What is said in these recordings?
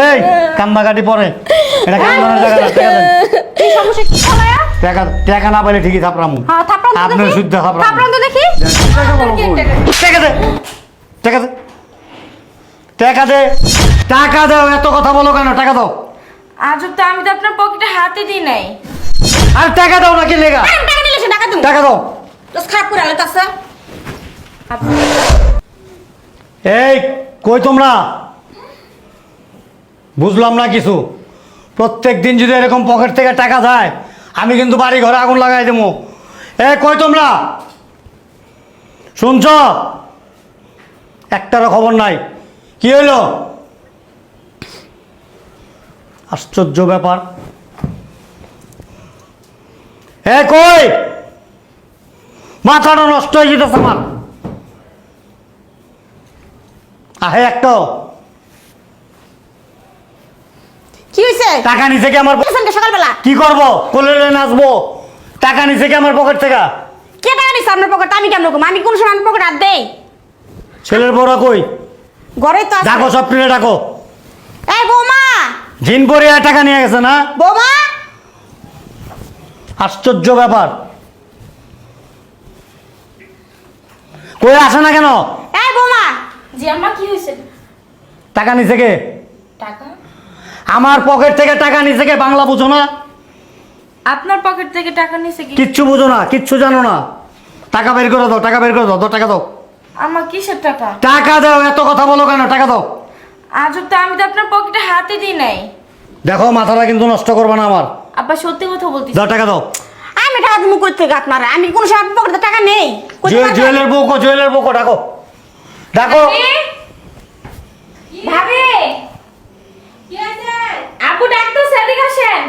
এই কান্দাকাটি পরে। এটা কান্দানোর জায়গা না, টাকা দেন কি সমস্যা কি ছলায়া টাকা টাকা না পাইলে ঠিকই থাপড়ামু। হ্যাঁ আপনার দেখি। শুদ্ধ। থাপড়ান তো দেখি। টাকা দে। টাকা দে টাকা দে। টাকা দাও এত কথা বলো কেন? টাকা দাও। আজব তো আমি তো আপনার পকেটে হাতে দিই নাই। আর টাকা দাও নাকি লেগা? টাকা দিলে টাকা তুমি টাকা দাও। তো খারাপ করে আলো তাছে এই কই তোমরা? বুঝলাম না কিছু। প্রত্যেক দিন যদি এরকম পকেট থেকে টাকা যায়, আমি কিন্তু বাড়ি ঘরে আগুন লাগাই দেবো। এ, কই তোমরা? শুনছ? একটারও খবর নাই। কি হইল? আশ্চর্য ব্যাপার। এ, কই? মাথাটা নষ্ট হয়ে যেতেছে আমার। আহে একটা কি হইছে টাকা নিচে কি আমার সকালবেলা? কি করব? কোলে নাচবো। টাকা নিচে কি আমার পকেট থেকে? কে টাকা দিছে আপনার পকেটে? আমি কেমন রকম আমি কোন সময় পকেটে হাত দেই? ছেলের বড় কই? ঘরেই তো ডাকো সব ডাকো। এই বৌমা! জিন পরে টাকা নিয়ে গেছে না? বৌমা! আশ্চর্য ব্যাপার। কই আসে না কেন? এই বৌমা! জি আম্মা কি হয়েছে? টাকা নিচে কে? টাকা? আমার পকেট থেকে টাকা নিচে কে? বাংলা বুঝো না। আপনার পকেট থেকে টাকা নিছে কি? কিচ্ছু বুঝো না কিচ্ছু জানো না। টাকা বের করে দাও টাকা বের করে দাও দাও টাকা দাও। আমার কিসের টাকা? টাকা দাও এত কথা বলো কেন? টাকা দাও। আজব তো আমি তো আপনার পকেটে হাতে দিই নাই। দেখো মাথাটা কিন্তু নষ্ট করবে না আমার। আব্বা সত্যি কথা বলতেছি। দাও টাকা দাও। আমি টাকা তুমি কই থেকে আপনার? আমি কোন সময় আপনার পকেটে টাকা নেই। কই থেকে জুয়েল টাকা? জুয়েলের বউকো জুয়েলের বউকো ডাকো। ডাকো। ভাবি! আপু আসেন।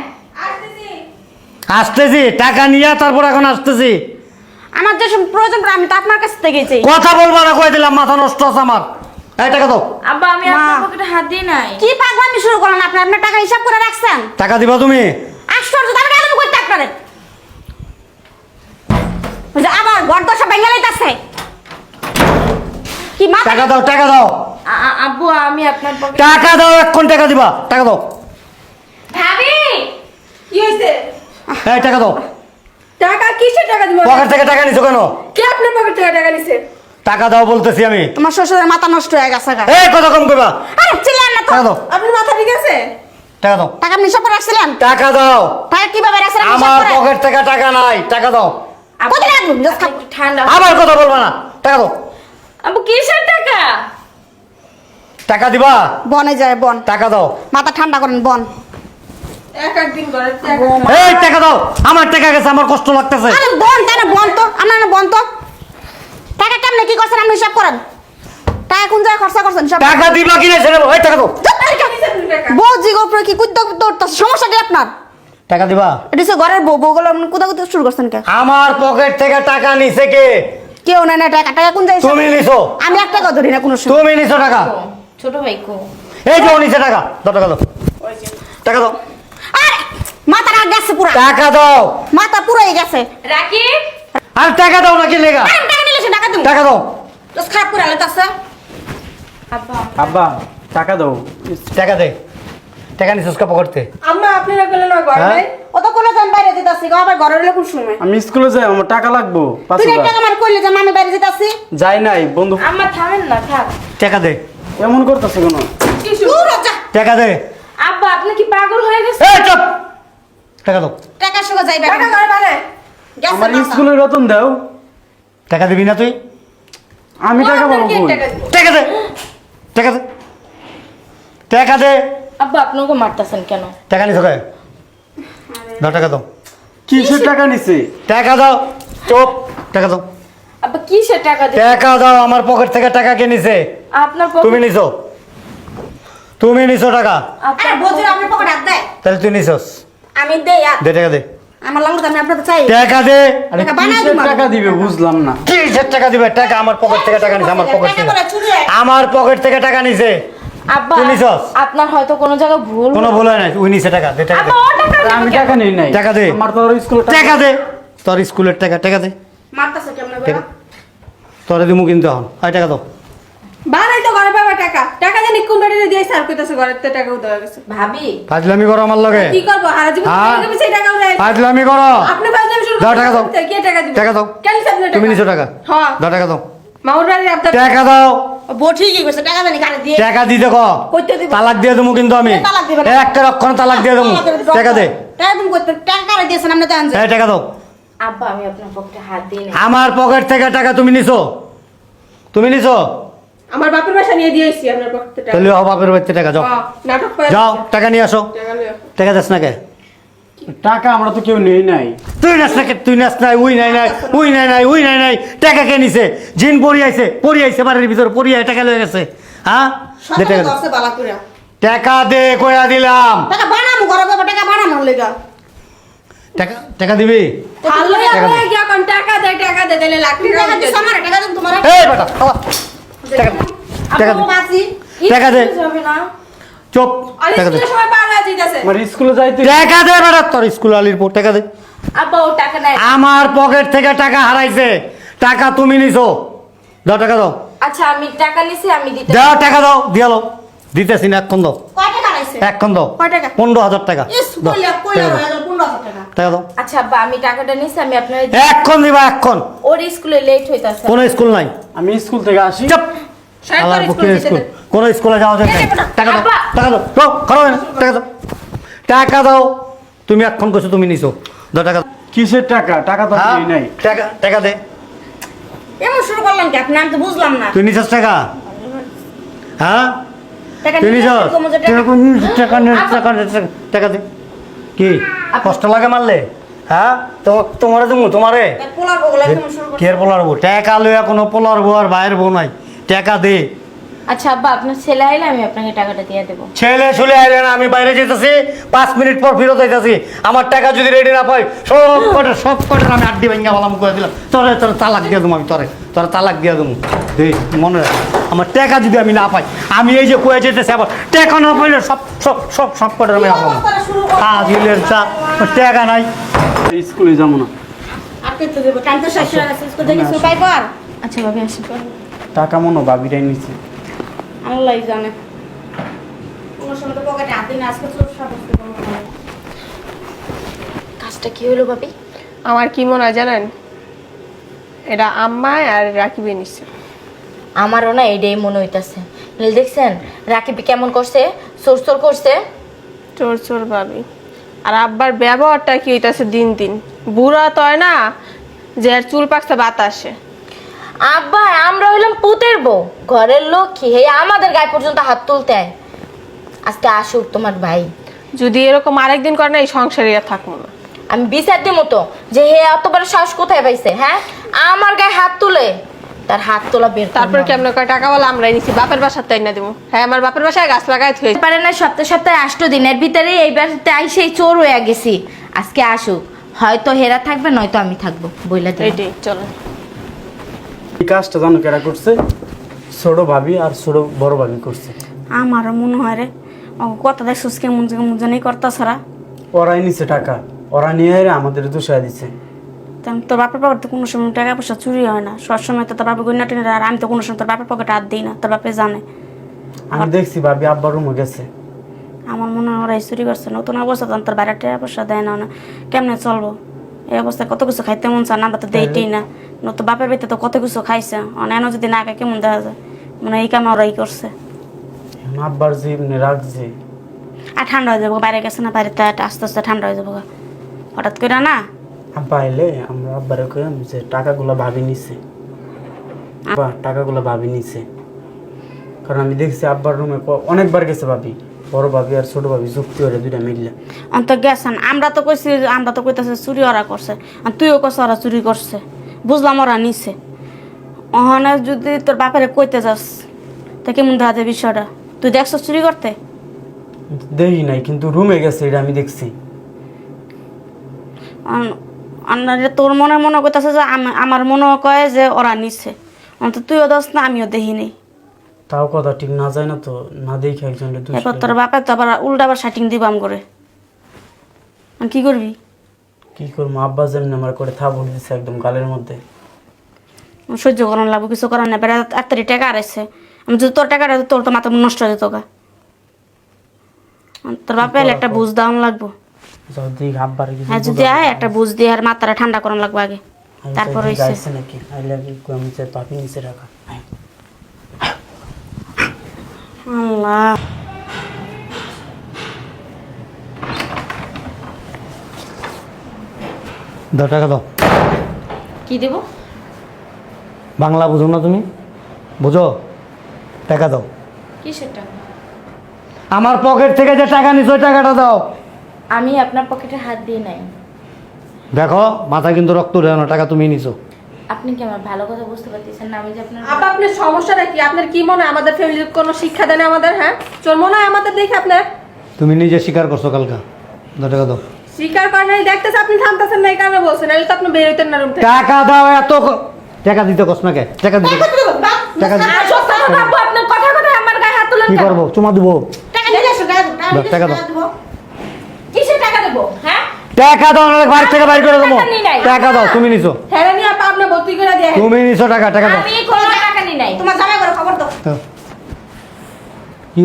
আসতেছি। টাকা নিয়ে তারপর এখন আসতেছি। আমার যে প্রয়োজন পড়ে আমি তো আপনার কাছ থেকে চাই কথা বলবা না কয়ে দিলাম মাথা নষ্ট আছে আমার। এই টাকা দাও। আব্বা আমি আপনার পকেটে হাত দিই নাই। কি পাগলামি শুরু করলেন আপনি? আপনার টাকা হিসাব করে রাখছেন। টাকা দিবা তুমি। আশ্চর্য আমি টাকা দেবো করতে আপনারে? যে আবার ঘর দশা ভেঙে লাইতাছে। কি মাথা টাকা দাও টাকা দাও। আব্বু আমি আপনার পকেটে টাকা দাও এক্ষণ টাকা দিবা। টাকা দাও। কি এই টাকা দাও। টাকা কিসের টাকা দিব? পকেট থেকে টাকা নিছো কেন? কে আপনার পকেট থেকে টাকা নিছে? টাকা দাও বলতেছি আমি। তোমার শ্বশুরের মাথা নষ্ট হয়ে গেছে গা। এই কথা কম করবা আরে চিল্লান না টাকা দাও। আপনার মাথা ঠিক আছে? টাকা দাও। টাকা রাখছিলেন? দাও। টাকা কীভাবে রাখছিলেন? হিসাব আমার পকেট থেকে টাকা নাই। টাকা দাও। ঠান্ডা আবার কথা বলবা না। টাকা দাও। কিসের টাকা? টাকা দিবা? বনে যায় বন। টাকা দাও। মাথা ঠান্ডা করেন বন। এই টাকা দাও। আমার টাকা গেছে আমার কষ্ট লাগতেছে। আরে বন তাই না বন তো? আপনার না বন তো? টাকা কেমনে কি করছেন আপনি হিসাব করেন? টাকা কোন জায়গায় খরচা করছেন সব? টাকা দিবা কিনে ছেড়ে এই টাকা দাও। বউ জি গোপরে কি কুদ্দা কুদ্দা সমস্যা কি আপনার? টাকা দিবা? এটা ঘরের বউ। বউগুলো আপনি কুদা কুদা শুরু করছেন কে? আমার পকেট থেকে টাকা নিছে কে? কেউ নেয় না টাকা। টাকা কোন জায়গায়? তুমি নিছো। আমি এক টাকা ধরি না কোনো সময়। তুমি নিছো টাকা। ছোট ভাই কো। এই যে ও নিছে টাকা। দাও টাকা দাও। টাকা দাও। আরে মাথা রাগ গেছে পুরা। টাকা দাও। মাথা পুরাই গেছে। রাকিব? আর টাকা দাও নাকি লেগা? আরে টাকা দিলে সে টাকা টাকা দাও। খারাপ করে আলো তাছে আব্বা। আব্বা টাকা দাও। টাকা দে। টাকা নিছিস কা পকেটতে আম্মা আপনারা গেলেন না ঘরে? হ্যাঁ? নাই? ও তো কোলে যান বাইরে যেতাছি গো আবার ঘরে রইলে কোন সময় আমি স্কুলে যাই আমার টাকা লাগবো। পাঁচ হাজার। টাকা আমার কইলে যে আমি বাইরে যেতাছি? যাই নাই বন্ধু। আম্মা থামেন না থাক টাকা দে। এমন করতেছে কেন? টাকা দে। আব্বা আপনি কি পাগল হয়ে গেছে এই চুপ! টাকা দাও। টাকা যাইবে টাকা মানে আমার স্কুলের বেতন দাও। টাকা দিবি না তুই? আমি টাকা পাবো টাকা দে। টাকা দে। টাকা দে। আব্বা আপনাকে মারতেছেন কেন? টাকা নিছো কে? দাও টাকা দাও। কিসের টাকা নিছে? টাকা দাও। চুপ। টাকা দাও। আব্বা কিসের টাকা টাকা দাও। আমার পকেট থেকে টাকা কে নিছে? আপনার তুমি নিছো। তুমি নিছো টাকা। আরে আপনার পকেট হাত দেয় তাহলে তুই নিছস। আমি দেই দে টাকা দে। আমার লাঙ্গুর আমি আপনাদের চাই। টাকা দে। টাকা বানাই কিসের টাকা দিবে বুঝলাম না। কিসের টাকা দিবে? টাকা আমার পকেট থেকে টাকা নিছে আমার পকেট থেকে। আমার পকেট থেকে টাকা নিছে। আব্বা আপনার হয়তো কোনো জায়গায় ভুল কোনো ভুল হয় নাই উই নিছে টাকা দে টাকা দে। আমি টাকা নেই নাই। টাকা দে। আমার তো স্কুলে টাকা দে। তোর স্কুলের টাকা টাকা দে। মারতাছে কেমনে তোরে দিমু কিন্তু এখন। আয় টাকা দাও। টাকা নিকুম বেড়ে দিয়ে স্যার কইতাছে ঘরের থেকে টাকা উদয় গেছে ভাবি। ফাজলামি করো আমার লগে। কি করব? হারা জীবন হ্যাঁ? টাকা সেই টাকা উদয় ফাজলামি করো। আপনি ফাজলামি শুরু দাও টাকা দাও। কে টাকা দিবে? টাকা দাও। কেন আপনি তুমি নিছো টাকা। হ্যাঁ দাও টাকা দাও। মামুর বাড়ির আপনার টাকা দাও। বউ ঠিকই কইছে টাকা জানি কারে দিয়ে। টাকা দিতে ক কইতে দিব। তালাক দিয়ে দেবো কিন্তু আমি। তালাক দিবে না। একটা রক্ষণ তালাক দিয়ে দেবো। টাকা দে। টাকা তুমি কইতে টাকা কারে দিয়েছেন? আপনি জানেন যে এই টাকা দাও। আব্বা আমি আপনার পক্ষে হাত দিই না আমার পকেট থেকে টাকা তুমি নিছো। তুমি নিছো? আমার বাপের বাসা নিয়ে দিয়েছি আপনার পক্ষে টাকা। তাহলে ও বাপের বাড়িতে টাকা যাও। হ্যাঁ, নাটক করে যাও টাকা নিয়ে আসো। টাকা লইয়া। টাকা দেস না কে? টাকা আমরা তো কেউ নেই নাই। তুই নাচ না কে? তুই নাচ নাই উই নাই নাই উই নাই নাই উই নাই নাই। টাকা কে নিছে? জিন পরি আইছে পরি আইছে বাড়ির ভিতরে পরি আই টাকা লয়ে গেছে। হ্যাঁ? দে টাকা দে। দশে বালা কইরা। টাকা দে কয়া দিলাম। টাকা বানামু ঘরে বাবা টাকা বানানোর লেগা। টাকা টাকা দিবি? টাকা দে। কি এখন টাকা দে টাকা দে তাহলে লাখ টাকা দিছ আমার টাকা দিন তোমার এই বেটা। টাকা টাকা দে। চুপ টাকা দে। আমার স্কুলে যাইতে টাকা দে বেটা তোর স্কুল আলির পর টাকা দে। টাকা নাই আমার পকেট থেকে টাকা হারাইছে। টাকা তুমি নিছো। দাও টাকা দাও। আচ্ছা আমি টাকা নিছি আমি দিতে দাও টাকা দাও দিয়ালো দিতেছি না এক্ষণ দাও। কয় টাকা রাইছে এক্ষণ দাও। কয় টাকা? পনেরো হাজার টাকা। ইস দাও, কইলা কইলা টাকা দাও, গেল 15000 টাকা। টাকা দাও। আচ্ছা আব্বা আমি টাকাটা নিছি আমি আপনার এক্ষণ দিবা এক্ষণ ওর স্কুলে লেট হইতাছে। কোনো স্কুল নাই। আমি স্কুল থেকে আসি। চাপ। সরকারি আলার স্কুল বুকের যেতে স্কুল। দে। কোনো স্কুলে যাওয়া যায় না এই বেটা, টাকা দাও টাকা দাও। দাও খারাপ টাকা দাও। টাকা দাও। তুমি এক্ষণ কইছো তুমি নিছো। দাও টাকা কিসের টাকা? টাকা তো হ্যাঁ? নাই। টাকা টাকা দে। এমন শুরু করলাম কি? আপনি আমি তো বুঝলাম না। তুই নিছস টাকা? হ্যাঁ? নিছস? টাকা দে। কি? কষ্ট লাগে মারলে? হ্যাঁ? তো তোমারে তুমি তোমারে? কে পোলার কের। বউ? টেকা লইয়া কোনো পোলার বউ আর ভাইয়ের বউ নাই। টেকা দে। আচ্ছা আব্বা আপনার ছেলে আইলে আমি আপনাকে টাকাটা দিয়ে দেবো। ছেলে চলে আইলে না আমি বাইরে যেতেছি পাঁচ মিনিট পর ফেরত আমার টাকা যদি রেডি না পাই সব কটা সব কটা আমি আড্ডি ভেঙে বলাম করে দিলাম তোরে তোরে তালাক দিয়ে দেবো আমি তোরে তোরে তালাক দিয়ে দেবো। মনে রাখ আমার টাকা যদি আমি না পাই আমি এই যে কয়ে যেতেছি আবার টাকা না পাইলে সব সব সব সব কটা আমি? আজিলের চা টাকা নাই। স্কুলে যাব না। আচ্ছা আসি টাকা মনে বাবিরাই নিচ্ছে আল্লাহ জানে। কোনো সময় তো পকেটে হাত দিন আজকে চোর সাব্যস্ত কাজটা কি হলো ভাবি? আমার কি মনে হয় জানেন? এটা আম্মায় আর রাকিবে নিচ্ছে আমারও না এইটাই মনে হইতাছে। নীল দেখছেন রাকিব কেমন করছে? সোর সোর করছে? চোর চোর ভাবি। আর আব্বার ব্যবহারটা কি হইতাছে দিন দিন? বুড়া তো না যে আর চুল পাকছে বাতাসে। আব্বা আমরা হইলাম পুতের বউ। ঘরের লক্ষ্মী হে আমাদের গায়ে পর্যন্ত হাত তুলতে আজকে আসুক তোমার ভাই। যদি এরকম আরেকদিন করে না এই সংসারে আর থাকব না। আমি বিচার দিব তো যে হে এত বড় সাহস কোথায় পাইছে হ্যাঁ? আমার গায়ে হাত তুলে তার হাত তোলা বের তারপর আমি। কেমন কয় টাকা বলে আমরাই নিছি বাপের বাসার তাই না দেবো? হ্যাঁ আমার বাপের বাসায় গাছ লাগাই থুয়ে পারে না সপ্তাহে সপ্তাহে আষ্ট দিনের ভিতরে এইবার তাই সেই চোর হয়ে গেছি। আজকে আসুক। হয়তো হেরা থাকবে নয়তো আমি থাকব বইলা দিই চলো। এই কাজটা জানো কেরা করছে? ছোট ভাবি আর ছোট বড় ভাবি করছে। আমারও মনে হয় রে ও কথা দেখছিস কেমন কেমন জানি করতা সারা ওরাই নিছে টাকা ওরা নিয়ে এসে আমাদের দোষায় দিছে। তোর বাপের পকেট তো কোনো সময় টাকা পয়সা চুরি হয় না। সবসময় তো তোর বাপের গন্যা টেনে আর আমি তো কোনো সময় তোর বাপের পকেটে হাত দিই না তোর বাপে জানে। আমি দেখছি ভাবি আব্বার রুমে গেছে। আমার মনে হয় ওরাই চুরি করছে নতুন অবস্থা তখন তোর বাইরে টাকা পয়সা দেয় না না। কেমনে চলবো? এই অবস্থায় কত কিছু খাইতে মন চায় না আমরা তো দেইটেই না। নতুন বাপের বাড়িতে তো কত কিছু খাইছে। অনেক যদি না খায় কেমন দেখা যায়? মানে এই কামে ওরাই করছে। আব্বার যে এমনি রাখছে আর ঠান্ডা হয়ে যাব বাইরে গেছে না বাড়িতে আস্তে আস্তে ঠান্ডা হয়ে যাব। হঠাৎ করে না? আব্বা এলে আমরা আব্বারে কইলাম যে টাকাগুলো ভাবি নিছে। আব্বা টাকাগুলো ভাবি নিছে। কারণ আমি দেখছি আব্বার রুমে অনেকবার গেছে ভাবি। বড় ভাবি আর ছোট ভাবি যুক্তি করে দুইটা মিললে। অন্ত গেছেন আমরা তো কইছি আমরা তো কইতাছে চুরি ওরা করছে আর তুইও কইছ ওরা চুরি করছে বুঝলাম ওরা নিছে। ওখানে যদি তোর বাপেরে কইতে যাস তা কেমন দেখা যায় বিষয়টা? তুই দেখছ চুরি করতে? দেখি নাই কিন্তু রুমে গেছে এটা আমি দেখছি। তোর মনে মনে কইতাছে যে আম- আমার মনে কয় যে ওরা নিছে। অন্ত তুইও দোস না আমিও দেখি দেখিনি তাও কথা ঠিক না যায় না তো না দেখে একজন এরপর তোর বাপের তো আবার উল্টা আবার শাটিং দিবাম করে। আর কি করবি? কি করব? আব্বা যেমনি আমার করে থাপড় দিছে একদম গালের মধ্যে। সহ্য করান লাগবো কিছু করার না বেড়া আত্মারি টাকা আড়াইছে আমি যদি তোর টাকাটা তোর তো মাথা নষ্ট হয়ে যেত গা। তোর বাপে একটা বুঝ দেওয়ান লাগবো। যদি আব্বার হ্যাঁ যদি আয় একটা বুঝ দিয়ে আর মাথাটা ঠান্ডা করান লাগবে আগে। তারপর হইছে। নাকি? আইলে আমি চাই পাপি নিচে রাখা। আল্লাহ দাও টাকা দাও। কি দেব? বাংলা বুঝো না তুমি? বুঝো? টাকা দাও। কিসের টাকা? আমার পকেট থেকে যে টাকা নিছো ওই টাকাটা দাও। আমি আপনার পকেটে হাত দিয়ে নাই। দেখো মাথায় কিন্তু রক্ত দেয় না টাকা তুমি নিছো। আপনি কি আমার ভালো কথা বুঝতে পারতেছেন না? আমি যে আপনার আব্বা আপনার সমস্যাটা কি? আপনার কি মনে হয় আমাদের ফ্যামিলির কোনো শিক্ষা দেন আমাদের হ্যাঁ? চোর মনে হয় আমাদের দেখে আপনার? তুমি নিজে স্বীকার করছ কালকা। দাও টাকা দাও। স্বীকার করেন নাই দেখতেছে আপনি থামতেছেন না এই কারণে বলছেন নাহলে তো আপনি বেরোতেন না রুম থেকে। টাকা দাও এত ক- টাকা দিতে কস না কে টাকা দিতে টাকা দি- আর সস্তা কথা আব্বু, আপনার কথা কথা আমার গায়ে হাত তুলেন কি কেন? করব? চুমা দেবো। টাকা নিয়ে আসো, গায়ে দাও, দাও, টাকা দাও। কিসের টাকা দেবো? হ্যাঁ টাকা দাও নাহলে বাড়ি থেকে বাইর করে দেবো। টাকা দাও তুমি নিছো। হ্যাঁ নিয়ে আপা আপনি ভর্তি করে দিয়ে তুমি নিছো টাকা টাকা দাও। আমি কোনো টাকা নিই নাই। তোমার জামাই করে খবর দাও। কি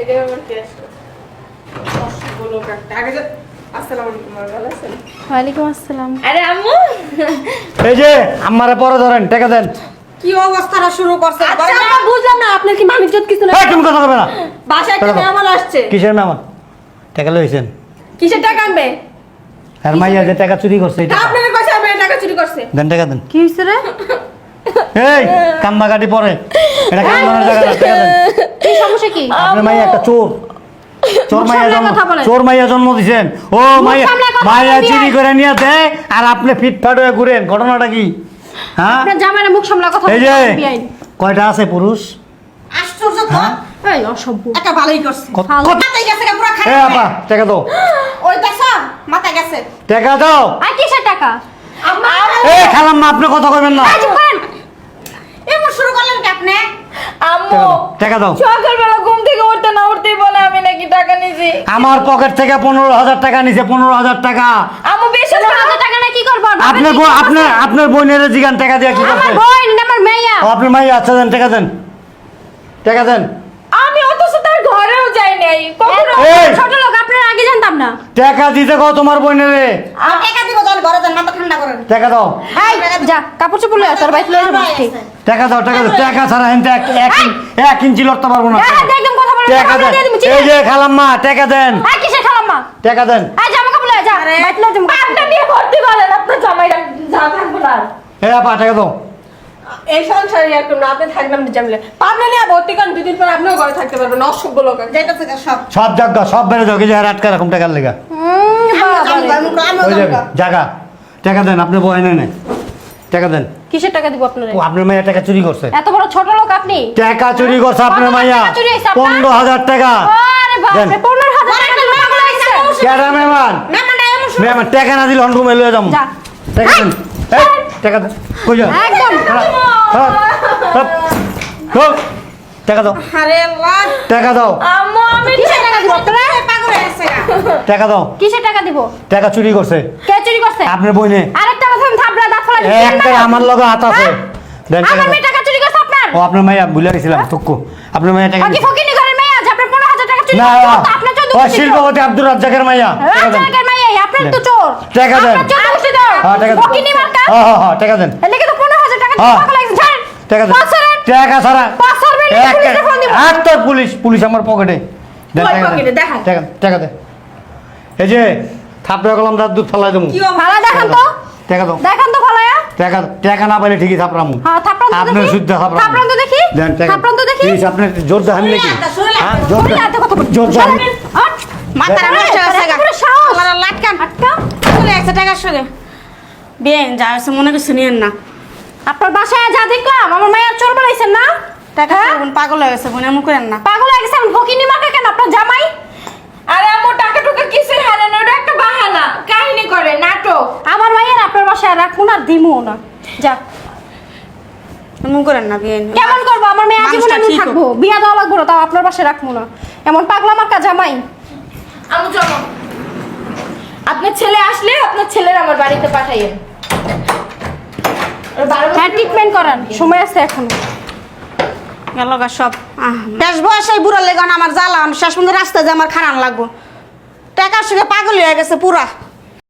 এটা আমার কেস বলো কাকটা। আগে যে আসসালামু আলাইকুম ভালো আছেন? ওয়ালাইকুম আসসালাম। আরে আম্মু। এই যে আমারে পরে ধরেন টাকা দেন। কি অবস্থাটা শুরু করছে? আচ্ছা, আমরা বুঝলাম না আপনার কি মামির জোত কিছু না তুমি কথা বলবে না। বাসায় একটা মেহমান আসছে। কিসের টাকা লইছেন। কিসের টাকা আনবে? আর মাইয়া যে টাকা চুরি করছে এই টাকা আপনার পয়সা আমি টাকা চুরি করছে? দেন টাকা দেন। কি হয়েছে রে? এই কাম্বা কাটি পরে। এটা কাম্বানোর জায়গা না, টাকা দেন। কি সমস্যা কি? আপনার মাইয়া একটা চোর। চোর মাইয়া জন্ম চোর মাইয়া জন্ম দিছেন। ও মাইয়া মাইয়া চুরি করে নিয়ে দেয় আর আপনি ফিটফাট হয়ে ঘুরেন। ঘটনাটা কি? হ্যাঁ? আপনার জামাইয়ের মুখ সামলা কথা এই যে কয়টা আছে পুরুষ? আশ্চর্য তো। হ্যাঁ? এই অসভ্য। একটা ভালোই করছে। কত-। গেছে পুরো এ খারাপ আপা টাকা দাও। মাথায় গেছে। টাকা দাও। আর কিসের টাকা? এ খালাম না আপনি কথা কইবেন না। এমন শুরু করলেন কি আপনি? আম্মু! টাকা দাও সকালবেলা ঘুম থেকে উঠতে না উঠতেই বলে আমি নাকি টাকা নিছি আমার পকেট থেকে পনেরো হাজার টাকা নিছে পনেরো হাজার টাকা। আম্মু বিশ্বাস টাকা না কি করব? আপনার? আপনার আপনার বোনের জিগান টাকা দিয়ে কি আমার করছে? বোন আমার মেয়া আপনার মাই আচ্ছা দেন টাকা দেন। টাকা দেন। আমি অথচ তার ঘরেও যাই নাই। কখনো ছোট লোক আপনার আগে জানতাম না। টাকা দিতে কও তোমার বোনের। রে আর টাকা দিব তাহলে ঘরে যান মাথা ঠান্ডা করেন। টাকা দাও। এই যা কাপড় চোপড় লয়ে তোর বাইক লয়ে যাব। টাকা দাও টাকা দাও টাকা ছাড়া হেনতে এক এক এক ইঞ্চি লড়তে পারব না। হ্যাঁ একদম কথা বলে টাকা দেন। এই যে খালাম্মা টাকা দেন। হ্যাঁ কিসের খালাম্মা? টাকা দেন। এই জামা কাপড় লয়ে যা বাইক লয়ে যাব। আপনি নিয়ে ভর্তি করেন আপনার জামাই যা থাকব না আর। এ আপা টাকা দাও। এই সংসারে আর কোনো আপনি থাকলাম জামলে ভর্তি করেন দুদিন পর আপনিও ঘরে থাকতে পারবেন অসভ্য লোক। যাইতেছে সব। সব জায়গা সব বেড়ে যাও কিছু আটকা রাখুন টাকার লেগা। জায়গা টাকা দেন আপনি বয় নেই টাকা দেন। কিসের টাকা দিব আপনারে? আপনার মাইয়া টাকা চুরি করছে। এত বড় ছোট লোক আপনি? টাকা চুরি করছে আপনার মাইয়া? পনেরো হাজার টাকা। আরে বাপ রে পনেরো হাজার টাকা দিব পাগল হইছে কেডা মেহমান? মেহমান টাকা না দিলে হন্ডু মেলে যাব। যা। টাকা দেন টাকা দেন। কই যাও টাকা দাও। আরে আল্লাহ। টাকা দাও। আম্মু আমি কিসের টাকা দিব? আপনারা পাগল টাকা দাও। কিসের টাকা দিব? টাকা চুরি করছে। কে চুরি করছে? আপনার বইনে আরেকটা কথা থাপড়া দাঁত ফলা একটা আমার লগে হাত আছে। দেন টাকা আমার টাকা চুরি করছে আপনার? ও আপনার মাইয়া ভুলে গেছিলাম তুকু আপনার মাইয়া টাকা আগে দিছে। ফকিনি ঘরের মেয়ে আছে? আপনার পনেরো হাজার টাকা চুরি করছে তো আপনার চোদ্দ ও শিল্পপতি আব্দুর রাজ্জাকের মাইয়া। টাকা দেন। আপনার তো চোর। টাকা দেন। আপনার চোদ্দ গোষ্ঠী হ্যাঁ টাকা দেন। ফকিনি মার্কা হ্যাঁ হ্যাঁ হ্যাঁ টাকা দেন। লেগে তো পনেরো হাজার টাকা টাকা দেন টাকা ছাড়া। পাঁচ হাজার বেরিয়ে এক ফোন দিব। আর তোর পুলিশ পুলিশ আমার পকেটে। দেন কই টাকা দেন। পকেটে? দেখান। টাকা টাকা দে। এই যে থাপড়া কলম দাঁত দুধ ফালাই দেবো। কি অবস্থা? ভাড়া দেখান তো। টাকা দাও দেখান তো ফলায়া। টাকা টাকা না পাইলে ঠিকই থাপড়ামু হ্যাঁ থাপড়ান তো আপনার দেখি শুদ্ধ থাপড়ামু থাপড়ান তো দেখি। দেন টাকা থাপড়ান তো দেখি। প্লিজ আপনি জোর দেখান নাকি? শুনলে, শুনলে। হ্যাঁ জোর দেখান। কথা দেখান। সাহস। লাটকান। আটকা। চলে টাকার সঙ্গে। বেন যা মনে কিছু নিয়েন না। আপনার বাসায় যা দেখলাম আমার মায়ের চোর বলাইছেন না? টাকা হ্যাঁ? বোন পাগল হয়ে গেছে বোন এমন করেন না। পাগল হয়ে গেছেন ফকিনি মার্কা কেন? আপনার জামাই? আরে আম্মু টাকা টুকা কিছুই হারানো ওটা একটা বাহানা। কাহিনী করে নাটক। আমার মায়ের আপনার বাসায় রাখব না দিমো না। যা। এমন করেন না বিয়ে কেমন করব? আমার মেয়ে আজীবন ঠিক থাকব। বিয়া দেওয়া লাগবো না তাও আপনার বাসায় রাখব না। এমন পাগলা মার্কা জামাই। আম্মু চলো। আপনার ছেলে আসলে আপনার ছেলের আমার বাড়িতে পাঠাইয়েন। হ্যাঁ ট্রিটমেন্ট করান। সময় আছে এখন। গেল গা সব। বেশ বয়সে বুড়া লেগান আমার জ্বালান। শেষ পর্যন্ত রাস্তায় যে আমার খারাপ লাগবো। টাকার সঙ্গে পাগল হয়ে গেছে পুরা।